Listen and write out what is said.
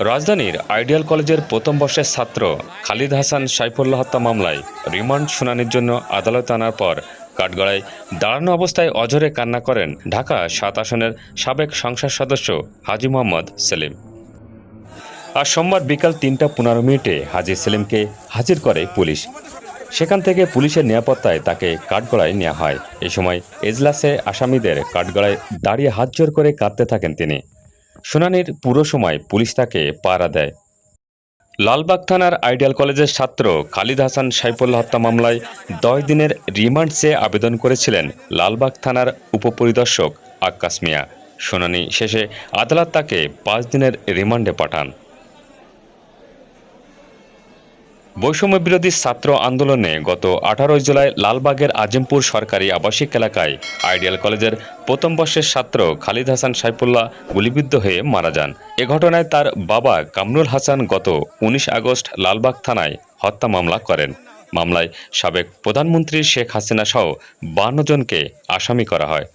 রাজধানীর আইডিয়াল কলেজের প্রথম বর্ষের ছাত্র খালিদ হাসান সাইফুল্লাহ হত্যা মামলায় রিমান্ড শুনানির জন্য আদালতে আনার পর কাঠগড়ায় দাঁড়ানো অবস্থায় অজরে কান্না করেন ঢাকা সাত আসনের সাবেক সংসদ সদস্য হাজি মোহাম্মদ সেলিম। আজ সোমবার বিকাল তিনটা পনেরো মিনিটে হাজি সেলিমকে হাজির করে পুলিশ। সেখান থেকে পুলিশের নিরাপত্তায় তাকে কাঠগড়ায় নেওয়া হয়। এ সময় এজলাসে আসামিদের কাঠগড়ায় দাঁড়িয়ে হাত জোর করে কাঁদতে থাকেন তিনি। শুনানির পুরো সময় পুলিশ তাকে পাহারা দেয়। লালবাগ থানার আইডিয়াল কলেজের ছাত্র খালিদ হাসান সাইফুল হত্যা মামলায় দশ দিনের রিমান্ড চেয়ে আবেদন করেছিলেন লালবাগ থানার উপপরিদর্শক আক্কাস মিয়া। শুনানি শেষে আদালত তাকে পাঁচ দিনের রিমান্ডে পাঠান। বৈষম্য বিরোধী ছাত্র আন্দোলনে গত আঠারোই জুলাই লালবাগের আজিমপুর সরকারি আবাসিক এলাকায় আইডিয়াল কলেজের প্রথম বর্ষের ছাত্র খালিদ হাসান সাইফুল্লাহ গুলিবিদ্ধ হয়ে মারা যান। এ ঘটনায় তার বাবা কামরুল হাসান গত উনিশ আগস্ট লালবাগ থানায় হত্যা মামলা করেন। মামলায় সাবেক প্রধানমন্ত্রী শেখ হাসিনা সহ বান্ন জনকে আসামি করা হয়।